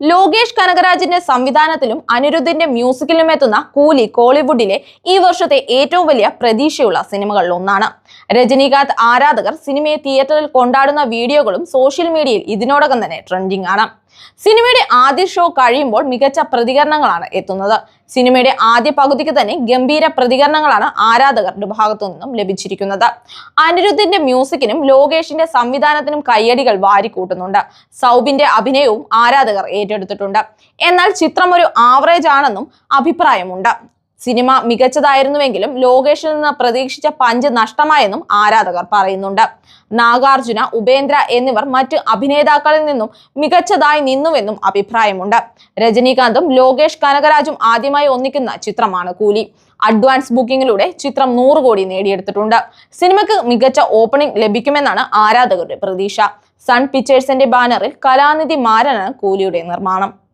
ലോകേഷ് കനകരാജിന്റെ സംവിധാനത്തിലും അനിരുദ്ധിന്റെ മ്യൂസിക്കിലും എത്തുന്ന കൂലി കോളിവുഡിലെ ഈ വർഷത്തെ ഏറ്റവും വലിയ പ്രതീക്ഷയുള്ള സിനിമകളിൽ ഒന്നാണ്. രജനീകാന്ത് ആരാധകർ സിനിമയെ തിയേറ്ററിൽ കൊണ്ടാടുന്ന വീഡിയോകളും സോഷ്യൽ മീഡിയയിൽ ഇതിനോടകം തന്നെ ട്രെൻഡിംഗ് ആണ്. സിനിമയുടെ ആദ്യ ഷോ കഴിയുമ്പോൾ മികച്ച പ്രതികരണങ്ങളാണ് എത്തുന്നത്. സിനിമയുടെ ആദ്യ പകുതിക്ക് തന്നെ ഗംഭീര പ്രതികരണങ്ങളാണ് ആരാധകരുടെ ഭാഗത്തു നിന്നും ലഭിച്ചിരിക്കുന്നത്. അനിരുദ്ധിന്റെ മ്യൂസിക്കിനും ലോകേഷിന്റെ സംവിധാനത്തിനും കയ്യടികൾ വാരിക്കൂട്ടുന്നുണ്ട്. സൗബിന്റെ അഭിനയവും ആരാധകർ ഏറ്റെടുത്തിട്ടുണ്ട്. എന്നാൽ ചിത്രം ഒരു ആവറേജ് ആണെന്നും അഭിപ്രായമുണ്ട്. സിനിമ മികച്ചതായിരുന്നുവെങ്കിലും ലോകേഷിൽ നിന്ന് പ്രതീക്ഷിച്ച പഞ്ച് നഷ്ടമായെന്നും ആരാധകർ പറയുന്നുണ്ട്. നാഗാർജുന ഉപേന്ദ്ര എന്നിവർ മറ്റ് അഭിനേതാക്കളിൽ നിന്നും മികച്ചതായി നിന്നുവെന്നും അഭിപ്രായമുണ്ട്. രജനീകാന്തും ലോകേഷ് കനകരാജും ആദ്യമായി ഒന്നിക്കുന്ന ചിത്രമാണ് കൂലി. അഡ്വാൻസ് ബുക്കിംഗിലൂടെ ചിത്രം നൂറ് കോടി നേടിയെടുത്തിട്ടുണ്ട്. സിനിമയ്ക്ക് മികച്ച ഓപ്പണിംഗ് ലഭിക്കുമെന്നാണ് ആരാധകരുടെ പ്രതീക്ഷ. സൺ പിക്ചേഴ്സിന്റെ ബാനറിൽ കലാനിധി മാരനാണ് കൂലിയുടെ നിർമ്മാണം.